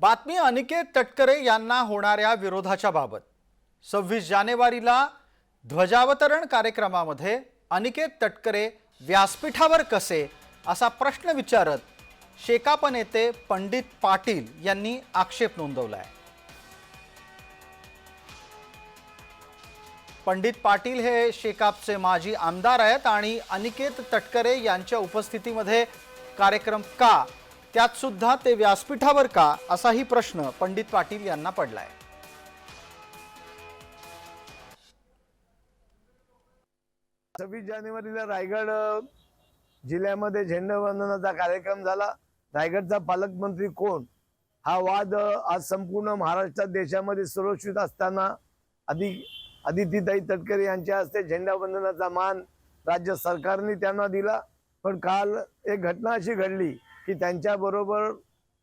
बातमी अनिकेत तटकरे यांना होणाऱ्या विरोधाच्या बाबत. सव्वीस जानेवारीला ध्वजावतरण कार्यक्रमामध्ये अनिकेत तटकरे व्यासपीठावर कसे? असा प्रश्न विचारत शेकाप नेते पंडित पाटील यांनी आक्षेप नोंदवला आहे पंडित पाटील हे शेकापचे माजी आमदार आहेत आणि अनिकेत तटकरे यांच्या उपस्थितीमध्ये कार्यक्रम का त्यात सुद्धा ते व्यासपीठावर का असाही प्रश्न पंडित पाटील यांना पडलाय. सव्वीस जानेवारीला रायगड जिल्ह्यामध्ये झेंडावंदनाचा कार्यक्रम झाला. रायगडचा पालकमंत्री कोण? हा वाद आज संपूर्ण महाराष्ट्रात देशामध्ये सुरक्षित असताना आधी आदितीताई तटकरे यांच्या हस्ते झेंडावंदनाचा मान राज्य सरकारने त्यांना दिला. पण काल एक घटना अशी घडली की त्यांच्याबरोबर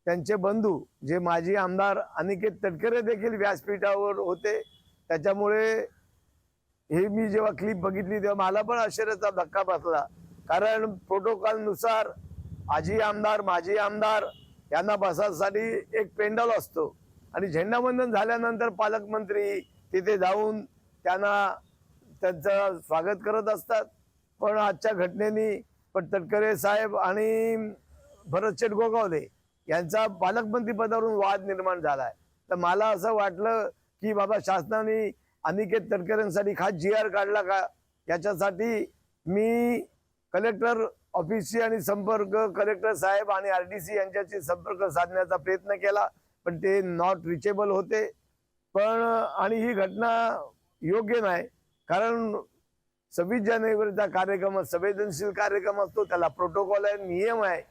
त्यांचे बंधू जे माजी आमदार अनिकेत तटकरे देखील व्यासपीठावर होते त्याच्यामुळे हे मी जेव्हा क्लिप बघितली तेव्हा मला पण आश्चर्याचा धक्का बसला. कारण प्रोटोकॉलनुसार आजी आमदार माजी आमदार यांना बसासाठी एक पेंडल असतो. आणि झेंडावंदन झाल्यानंतर पालकमंत्री तिथे जाऊन त्यांना त्यांचं स्वागत करत असतात. पण आजच्या घटनेनी पण तटकरे साहेब आणि भरतशेठ गोगावले यांचा पालकमंत्री पदावरून वाद निर्माण झालाय. तर मला असं वाटलं की बाबा शासनाने अनिकेत तटकरेंसाठी खास जी आर काढला का? याच्यासाठी मी कलेक्टर ऑफिसशी आणि संपर्क कलेक्टर साहेब आणि आर डी सी यांच्याशी संपर्क साधण्याचा प्रयत्न केला पण ते नॉट रिचेबल होते. पण आणि ही घटना योग्य नाही कारण सव्वीस जानेवारीचा कार्यक्रम संवेदनशील कार्यक्रम असतो त्याला प्रोटोकॉल आहे नियम आहे.